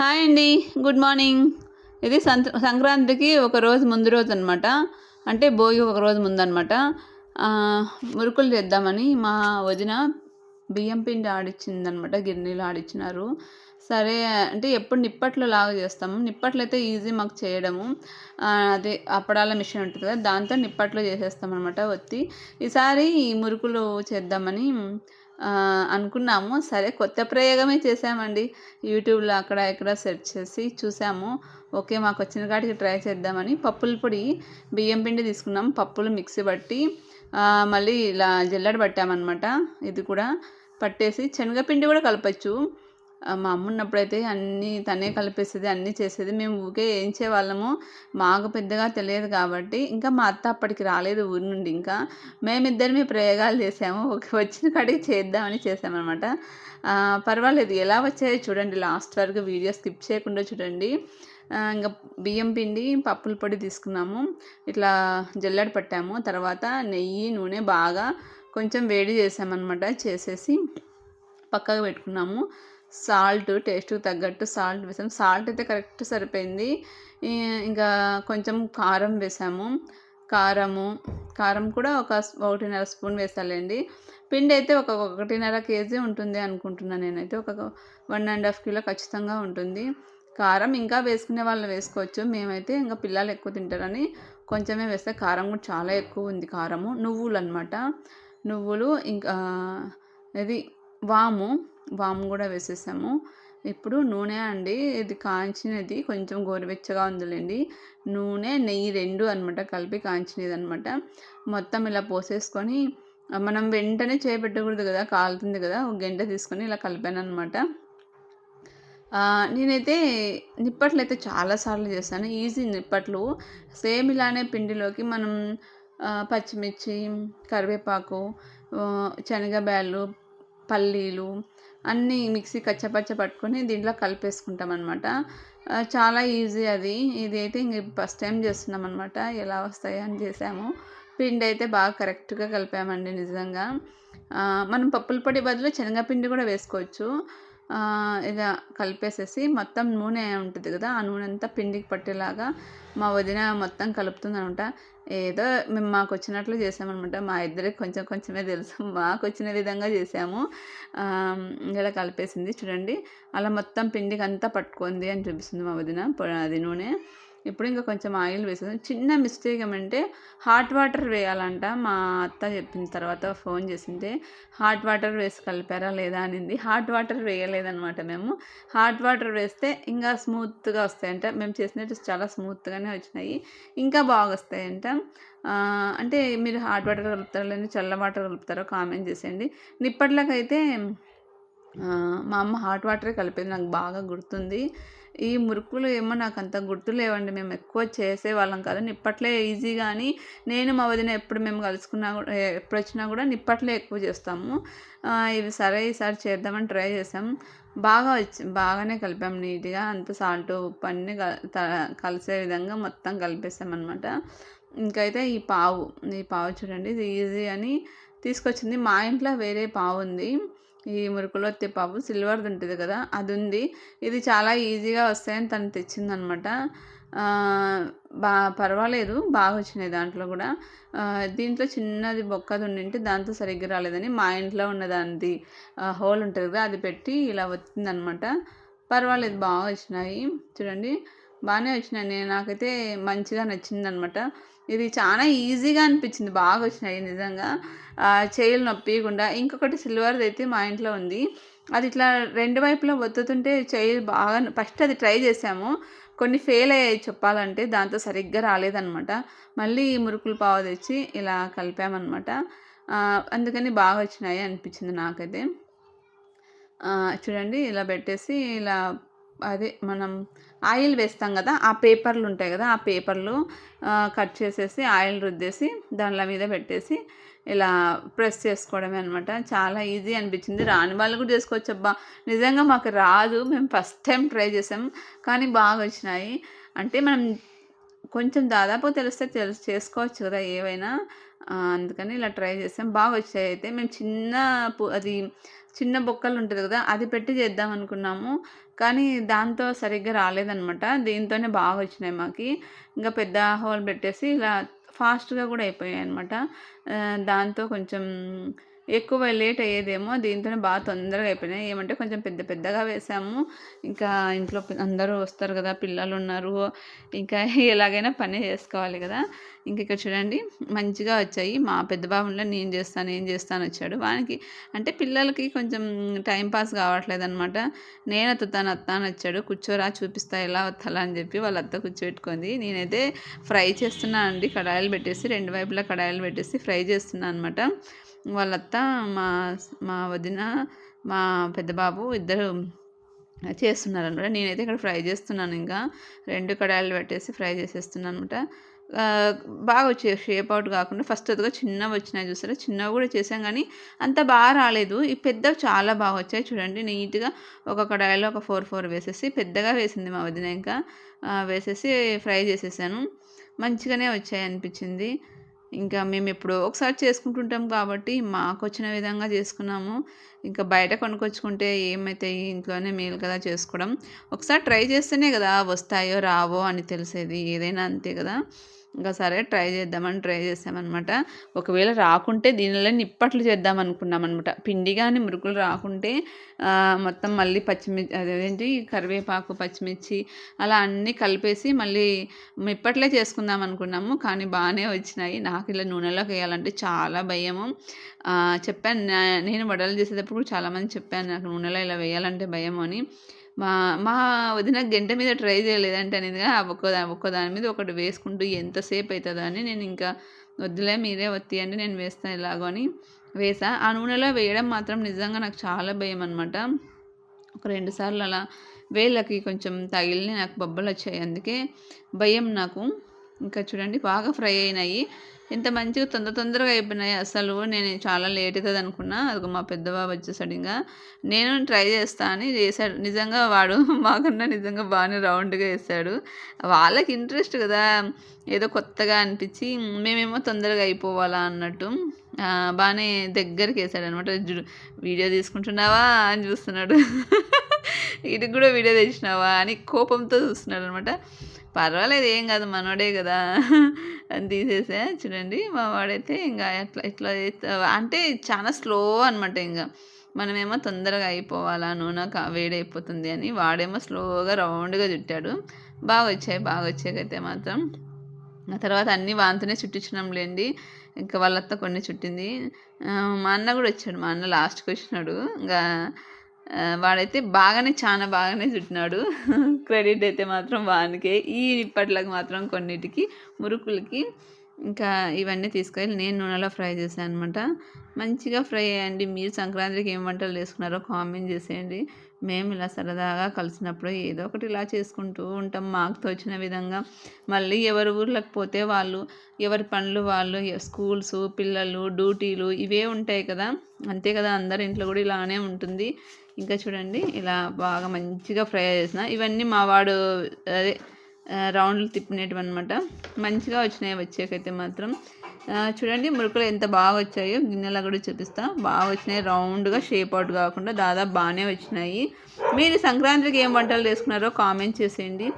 Hi అండి good morning. ఇది సంత సంక్రాంతికి ఒక రోజు ముందు రోజు అనమాట అంటే భోగి ఒక రోజు ముందు అనమాట మురుకులు చేద్దామని మా వదిన బియ్యం పిండి ఆడిచ్చిందనమాట గిన్నెలు ఆడిచ్చినారు. సరే అంటే ఎప్పుడు నిప్పట్లు లాగా చేస్తాము. నిప్పట్లు అయితే ఈజీ మాకు చేయడము. అదే అప్పడాల మిషన్ ఉంటుంది కదా దాంతో నిప్పట్లు చేసేస్తాం అనమాట వత్తి ఈసారి మురుకులు చేద్దామని అనుకున్నాము. సరే కొత్త ప్రయోగమే చేసామండి యూట్యూబ్లో అక్కడ ఇక్కడ సెర్చ్ చేసి చూసాము. ఓకే మాకు వచ్చిన కాడికి ట్రై చేద్దామని పప్పుల పొడి బియ్యం పిండి తీసుకున్నాం. పప్పులు మిక్సీ పట్టి మళ్ళీ ఇలా జల్లడ పట్టామన్నమాట. ఇది కూడా పట్టేసి శనగపిండి కూడా కలపచ్చు. మా అమ్మ ఉన్నప్పుడైతే అన్నీ తనే కలిపేసేది అన్నీ చేసేది. మేము ఊకే వాళ్ళము. మాకు పెద్దగా తెలియదు కాబట్టి. ఇంకా మా అత్త అప్పటికి రాలేదు ఊరి నుండి ఇంకా. మేమిద్దరమే ప్రయోగాలు చేసాము. వచ్చిన కాడికి చేద్దామని చేసామన్నమాట. పర్వాలేదు. ఎలా వచ్చాయో చూడండి. లాస్ట్ వరకు వీడియో స్కిప్ చేయకుండా చూడండి. ఇంకా బియ్యం పిండి పప్పుల పొడి తీసుకున్నాము. ఇట్లా జల్లెడ పట్టాము. తర్వాత నెయ్యి నూనె బాగా కొంచెం వేడి చేసామన్నమాట. చేసేసి పక్కకు పెట్టుకున్నాము. సాల్ట్ టేస్ట్కి తగ్గట్టు సాల్ట్ వేసాం. సాల్ట్ అయితే కరెక్ట్ సరిపోయింది. ఇంకా కొంచెం కారం వేసాము. కారము కారం కూడా ఒక ఒకటిన్నర స్పూన్ వేసాలండి. పిండి అయితే ఒక ఒకటిన్నర కేజీ ఉంటుంది అనుకుంటున్నాను నేనైతే. ఒక వన్ అండ్ హాఫ్ కిలో ఖచ్చితంగా ఉంటుంది. కారం ఇంకా వేసుకునే వాళ్ళు వేసుకోవచ్చు. మేమైతే ఇంకా పిల్లలు ఎక్కువ తింటారని కొంచెమే వేస్తే కారం కూడా చాలా ఎక్కువ ఉంది కారము. నువ్వులు అనమాట నువ్వులు ఇంకా ఇది వాము వాము కూడా వేసేసాము. ఇప్పుడు నూనె అండి ఇది కాంచినది కొంచెం గోరువెచ్చగా ఉందిలేండి. నూనె నెయ్యి రెండు అనమాట కలిపి కాంచినది అనమాట మొత్తం ఇలా పోసేసుకొని మనం వెంటనే చేపెట్టకూడదు కదా కాలుతుంది కదా ఒక గంట తీసుకొని ఇలా కలిపాను అనమాట నేనైతే నిప్పట్లు అయితే చాలాసార్లు చేశాను. ఈజీ నిప్పట్లు. సేమ్ ఇలానే పిండిలోకి మనం పచ్చిమిర్చి కరివేపాకు శనగబ్యాలు పల్లీలు అన్నీ మిక్సీ కచ్చపచ్చ పట్టుకొని దీంట్లో కలిపేసుకుంటాం అనమాట చాలా ఈజీ అది. ఇది అయితే ఇంక ఫస్ట్ టైం చేస్తున్నాం అనమాట ఎలా వస్తాయి అని చేసాము. పిండి అయితే బాగా కరెక్ట్గా కలిపామండి నిజంగా. మనం పప్పుల పొడి బదులు శనగపిండి కూడా వేసుకోవచ్చు. ఇలా కలిపేసేసి మొత్తం నూనె ఉంటుంది కదా ఆ నూనె అంతా పిండికి పట్టేలాగా మా వదిన మొత్తం కలుపుతుంది అనమాట ఏదో మేము మాకు వచ్చినట్లు చేసామన్నమాట మా ఇద్దరికి కొంచెం కొంచెమే తెలుసు. మాకు వచ్చిన విధంగా చేసాము. ఇలా కలిపేసింది. చూడండి అలా మొత్తం పిండికి అంతా పట్టుకుంది అని చూపిస్తుంది మా వదిన. అది నూనె. ఇప్పుడు ఇంకా కొంచెం ఆయిల్ వేసేది చిన్న మిస్టేక్ ఏమంటే హాట్ వాటర్ వేయాలంట. మా అత్త చెప్పిన తర్వాత ఫోన్ చేసింటే హాట్ వాటర్ వేసి కలిపారా లేదా? అనింది. హాట్ వాటర్ వేయలేదనమాట మేము. హాట్ వాటర్ వేస్తే ఇంకా స్మూత్గా వస్తాయంట. మేము చేసినట్టు చాలా స్మూత్గానే వచ్చినాయి. ఇంకా బాగా వస్తాయంట అంటే మీరు హాట్ వాటర్ కలుపుతారో లేదా చల్ల వాటర్ కలుపుతారో కామెంట్ చేసేయండి. నిప్పట్లకైతే మా అమ్మ హాట్ వాటరే కలిపేది నాకు బాగా గుర్తుంది. ఈ మురుకులు ఏమో నాకు అంత గుర్తు లేవండి మేము ఎక్కువ చేసేవాళ్ళం కాదు. నిప్పట్లే ఈజీ కానీ నేను మా వదిన ఎప్పుడు మేము కలుసుకున్నా కూడా ఎప్పుడు వచ్చినా కూడా నిప్పట్లే ఎక్కువ చేస్తాము. ఇవి సరే ఈసారి చేద్దామని ట్రై చేసాం. బాగా వచ్చి బాగానే కలిపాం నీట్గా. అంత సాల్ట్ ఉప్పు అన్నీ కలిసే విధంగా మొత్తం కలిపేసామన్నమాట. ఇంకైతే ఈ పావు ఈ పావు చూడండి ఇది ఈజీ అని తీసుకొచ్చింది. మా ఇంట్లో వేరే పావు ఉంది. ఈ మురుకులొత్తి పాపు సిల్వర్ది ఉంటుంది కదా అది ఉంది ఇది చాలా ఈజీగా వస్తాయని తను తెచ్చిందనమాట. బా పర్వాలేదు బాగా వచ్చినాయి దాంట్లో కూడా. దీంట్లో చిన్నది బొక్కది ఉండింటే దాంతో సరిగ్గా రాలేదని మా ఇంట్లో ఉన్నదానిది హోల్ ఉంటుంది కదా అది పెట్టి ఇలా వచ్చిందనమాట. పర్వాలేదు బాగా వచ్చినాయి. చూడండి బాగానే వచ్చినాయి. నేను నాకైతే మంచిగా నచ్చిందనమాట. ఇది చాలా ఈజీగా అనిపించింది. బాగా వచ్చినాయి నిజంగా చేయిలు నొప్పియకుండా. ఇంకొకటి సిల్వర్ది అయితే మా ఇంట్లో ఉంది. అది ఇట్లా రెండు వైపులా ఒత్తుతుంటే చేయి బాగా ఫస్ట్ అది ట్రై చేసాము. కొన్ని ఫెయిల్ అయ్యాయి చెప్పాలంటే. దాంతో సరిగ్గా రాలేదనమాట మళ్ళీ మురుకులు పావు తెచ్చి ఇలా కలిపామన్నమాట. అందుకని బాగా వచ్చినాయి అనిపించింది నాకైతే. చూడండి ఇలా పెట్టేసి ఇలా అదే మనం ఆయిల్ వేస్తాం కదా ఆ పేపర్లు ఉంటాయి కదా ఆ పేపర్లు కట్ చేసేసి ఆయిల్ రుద్దేసి దానిల మీద పెట్టేసి ఇలా ప్రెస్ చేసుకోవడమే అనమాట చాలా ఈజీ అనిపించింది. రాని వాళ్ళు కూడా చేసుకోవచ్చు అబ్బా నిజంగా మాకు రాదు. మేము ఫస్ట్ టైం ట్రై చేసాం. కానీ బాగా వచ్చినాయి. అంటే మనం కొంచెం దాదాపు తెలిస్తే తెలుసు చేసుకోవచ్చు కదా ఏవైనా. అందుకని ఇలా ట్రై చేసాం. బాగా వచ్చాయి అయితే. మేము చిన్న అది చిన్న బొక్కలు ఉంటుంది కదా అది పెట్టి చేద్దాం అనుకున్నాము. కానీ దాంతో సరిగ్గా రాలేదనమాట దీంతోనే బాగా వచ్చినాయి మాకు. ఇంకా పెద్ద హోల్ పెట్టేసి ఇలా ఫాస్ట్గా కూడా అయిపోయాయి అనమాట దాంతో కొంచెం ఎక్కువ లేట్ అయ్యేదేమో దీంతో బాగా తొందరగా అయిపోయినాయి. ఏమంటే కొంచెం పెద్ద పెద్దగా వేసాము. ఇంకా ఇంట్లో అందరూ వస్తారు కదా పిల్లలు ఉన్నారు ఇంకా ఎలాగైనా పని చేసుకోవాలి కదా. ఇంక ఇక్కడ చూడండి మంచిగా వచ్చాయి. మా పెద్ద బాబులో నేను చేస్తాను ఏం చేస్తాను వచ్చాడు. వానికి అంటే పిల్లలకి కొంచెం టైం పాస్ కావట్లేదు అనమాట నేను అత్తుతాను అత్తాను వచ్చాడు. కూర్చోరా చూపిస్తా ఎలా వత్తాలా అని చెప్పి వాళ్ళ అత్త కూర్చోబెట్టుకుంది. నేనైతే ఫ్రై చేస్తున్నాను అండి. కడాయిలు పెట్టేసి రెండు వైపులా కడాయిలు పెట్టేసి ఫ్రై చేస్తున్నాను అనమాట వాళ్ళత్త మా మా వదిన మా పెద్దబాబు ఇద్దరు చేస్తున్నారు అనమాట నేనైతే ఇక్కడ ఫ్రై చేస్తున్నాను ఇంకా. రెండు కడాయిలు పెట్టేసి ఫ్రై చేసేస్తున్నాను అనమాట బాగా వచ్చే షేప్ అవుట్ కాకుండా ఫస్ట్ అదిగా చిన్నవి వచ్చినాయి చూసారా? చిన్నవి కూడా చేసాం కానీ అంత బాగా రాలేదు. ఈ పెద్దవి చాలా బాగా వచ్చాయి చూడండి. నీట్గా ఒక కడాయిలో ఒక ఫోర్ ఫోర్ వేసేసి పెద్దగా వేసింది మా వదిన ఇంకా. వేసేసి ఫ్రై చేసేసాను. మంచిగానే వచ్చాయి అనిపించింది. ఇంకా మేము ఎప్పుడో ఒకసారి చేసుకుంటుంటాం కాబట్టి మాకు వచ్చిన విధంగా చేసుకున్నాము. ఇంకా బయట కొనుక్కొచ్చుకుంటే ఏమవుతాయి ఇంట్లోనే మేలు కదా చేసుకోవడం. ఒకసారి ట్రై చేస్తేనే కదా వస్తాయో రావో అని తెలిసేది. ఏదైనా అంతే కదా. ఇంకా సరే ట్రై చేద్దామని ట్రై చేసామన్నమాట. ఒకవేళ రాకుంటే దీనిలో నిప్పట్లు చేద్దాం అనుకున్నాం అనమాట పిండి కానీ మురుకులు రాకుంటే మొత్తం మళ్ళీ పచ్చిమిర్చి అదేంటి కరివేపాకు పచ్చిమిర్చి అలా అన్నీ కలిపేసి మళ్ళీ నిప్పట్లే చేసుకుందాం అనుకున్నాము. కానీ బాగానే వచ్చినాయి. నాకు ఇలా నూనెలోకి వేయాలంటే చాలా భయము. చెప్పాను నేను వడలు చేసేటప్పుడు చాలామంది చెప్పాను నాకు నూనెలో ఇలా వేయాలంటే భయం అని. మా మా వదిన గంట మీద ట్రై చేయలేదంటే అనేది ఒక్క ఒక్క దాని మీద ఒకటి వేసుకుంటూ ఎంతసేపు అవుతుందో అని నేను ఇంకా వద్దులే మీరే వత్తియండి నేను వేస్తాను ఎలాగో అని వేసా. ఆ నూనెలో వేయడం మాత్రం నిజంగా నాకు చాలా భయం అనమాట ఒక రెండు సార్లు అలా వేళ్ళకి కొంచెం తగిలి నాకు బొబ్బలు వచ్చాయి అందుకే భయం నాకు. ఇంకా చూడండి బాగా ఫ్రై అయినాయి. ఇంత మంచిగా తొందర తొందరగా అయిపోయినాయి. అసలు నేను చాలా లేట్ అవుతుంది అనుకున్నా. అది మా పెద్ద బాబు వచ్చేసాడు ఇంకా నేను ట్రై చేస్తా అని చేశాడు. నిజంగా వాడు మాకన్నా నిజంగా బాగానే రౌండ్గా వేసాడు వాళ్ళకి ఇంట్రెస్ట్ కదా. ఏదో కొత్తగా అనిపించి మేమేమో తొందరగా అయిపోవాలా అన్నట్టు బాగానే దగ్గరికి వేసాడు అనమాట. వీడియో తీసుకుంటున్నావా అని చూస్తున్నాడు. ఇది కూడా వీడియో తెచ్చినావా అని కోపంతో చూస్తున్నాడు అనమాట. పర్వాలేదు ఏం కాదు మనోడే కదా. అని తీసేసా చూడండి మా వాడైతే ఇంకా ఎట్లా ఇట్లా అంటే చాలా స్లో అనమాట ఇంకా. మనమేమో తొందరగా అయిపోవాలా నూనె వేడైపోతుంది అని వాడేమో స్లోగా రౌండ్గా చుట్టాడు. బాగా వచ్చాయి బాగా వచ్చాకైతే మాత్రం. ఆ తర్వాత అన్నీ వాంతనే చుట్టించినాంలేండి ఇంకా వాళ్ళంతా కొన్ని చుట్టింది. మా అన్న కూడా వచ్చాడు మా అన్న లాస్ట్కి వచ్చినాడు ఇంకా వాడైతే బాగానే చాలా బాగానే చుట్టినాడు. క్రెడిట్ అయితే మాత్రం వానికే. ఈ ఇప్పట్లకు మాత్రం కొన్నిటికి మురుకులకి ఇంకా ఇవన్నీ తీసుకెళ్ళి నేను నూనెలో ఫ్రై చేశాను అనమాట మంచిగా ఫ్రై అయ్యండి. మీరు సంక్రాంతికి ఏం వంటలు చేసుకున్నారో కామెంట్ చేసేయండి. మేము ఇలా సరదాగా కలిసినప్పుడు ఏదో ఒకటి ఇలా చేసుకుంటూ ఉంటాం. మాకు తోచిన విధంగా మళ్ళీ ఎవరి ఊర్లకు పోతే వాళ్ళు ఎవరి పనులు వాళ్ళు స్కూల్స్ పిల్లలు డ్యూటీలు ఇవే ఉంటాయి కదా. అంతే కదా అందరి ఇంట్లో కూడా ఇలానే ఉంటుంది. ఇంకా చూడండి ఇలా బాగా మంచిగా ఫ్రై చేసిన. ఇవన్నీ మా వాడు అదే రౌండ్లు తిప్పినవి అనమాట మంచిగా వచ్చినాయి వచ్చాకైతే మాత్రం. చూడండి మురుకులు ఎంత బాగా వచ్చాయో గిన్నెలా కూడా చూపిస్తా. బాగా వచ్చినాయి రౌండ్గా షేప్ అవుట్ కాకుండా దాదాపు బాగానే వచ్చినాయి. మీరు సంక్రాంతికి ఏం వంటలు చేసుకున్నారో కామెంట్ చేసేయండి.